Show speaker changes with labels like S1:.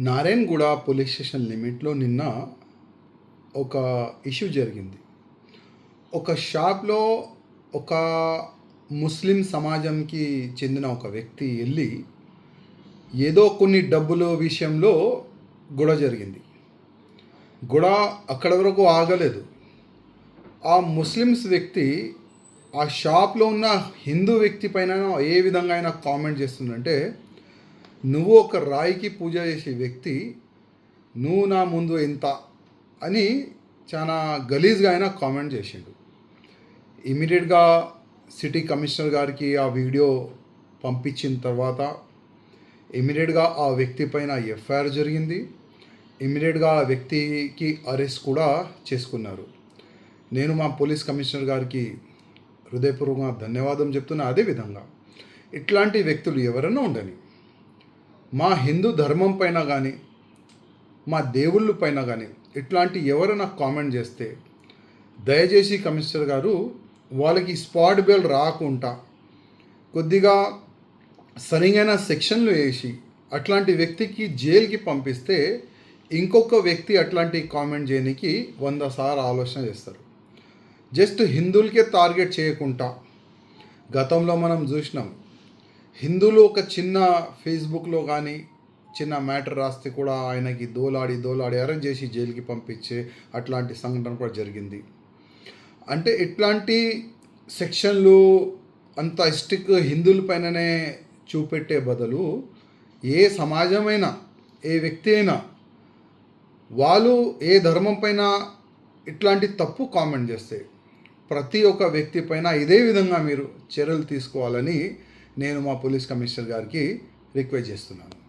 S1: Narayanguda police station లిమిట్లో నిన్న ఒక issue జరిగింది. ఒక షాప్లో ఒక ముస్లిం సమాజంకి చెందిన ఒక వ్యక్తి వెళ్ళి ఏదో కొన్ని డబ్బుల విషయంలో గొడవ జరిగింది. గొడవ అక్కడ వరకు ఆగలేదు. ఆ ముస్లిమ్స్ వ్యక్తి ఆ షాప్లో ఉన్న హిందూ వ్యక్తి పైన ఏ విధంగా అయినా కామెంట్ చేస్తుందంటే నువ్వు ఒక రాయికి పూజ చేసే వ్యక్తి నువ్వు నా ముందు ఎంత అని చాలా గలీజ్గా ఆయన కామెంట్ చేసిండు. ఇమీడియట్గా సిటీ కమిషనర్ గారికి ఆ వీడియో పంపించిన తర్వాత ఇమీడియట్గా ఆ వ్యక్తి పైన ఎఫ్ఐఆర్ జరిగింది. ఇమీడియట్గా ఆ వ్యక్తికి అరెస్ట్ కూడా చేసుకున్నారు. నేను మా పోలీస్ కమిషనర్ గారికి హృదయపూర్వకంగా ధన్యవాదం చెప్తున్నా. అదేవిధంగా ఇట్లాంటి వ్యక్తులు ఎవరైనా ఉండని మా హిందూ ధర్మం పైన కానీ మా దేవుళ్ళ పైన కానీ ఇట్లాంటి ఎవరైనా కామెంట్ చేస్తే దయచేసి కమిషనర్ గారు వాళ్ళకి స్పాట్ బెల్ రాకుండా కొద్దిగా సరిగైన సెక్షన్లు వేసి అట్లాంటి వ్యక్తికి జైలుకి పంపిస్తే ఇంకొక వ్యక్తి అట్లాంటి కామెంట్ చేయడానికి వంద సార్లు ఆలోచన చేస్తారు. జస్ట్ హిందువులకే టార్గెట్ చేయకుండా గతంలో మనం చూసినాం హిందువులు ఒక చిన్న ఫేస్బుక్లో కానీ చిన్న మ్యాటర్ రాస్తే కూడా ఆయనకి దోలాడి దోలాడి అరెంజ్ చేసి జైలుకి పంపించే అట్లాంటి సంఘటన కూడా జరిగింది. అంటే ఇట్లాంటి సెక్షన్లు అంత ఇస్టిక్ హిందువుల పైననే చూపెట్టే బదులు ఏ సమాజమైనా ఏ వ్యక్తి అయినా వాళ్ళు ఏ ధర్మం పైన ఇట్లాంటి తప్పు కామెంట్ చేస్తే ప్రతి ఒక్క వ్యక్తి పైన ఇదే విధంగా మీరు చర్యలు తీసుకోవాలని నేను మా పోలీస్ కమిషనర్ గారికి రిక్వెస్ట్ చేస్తున్నాను.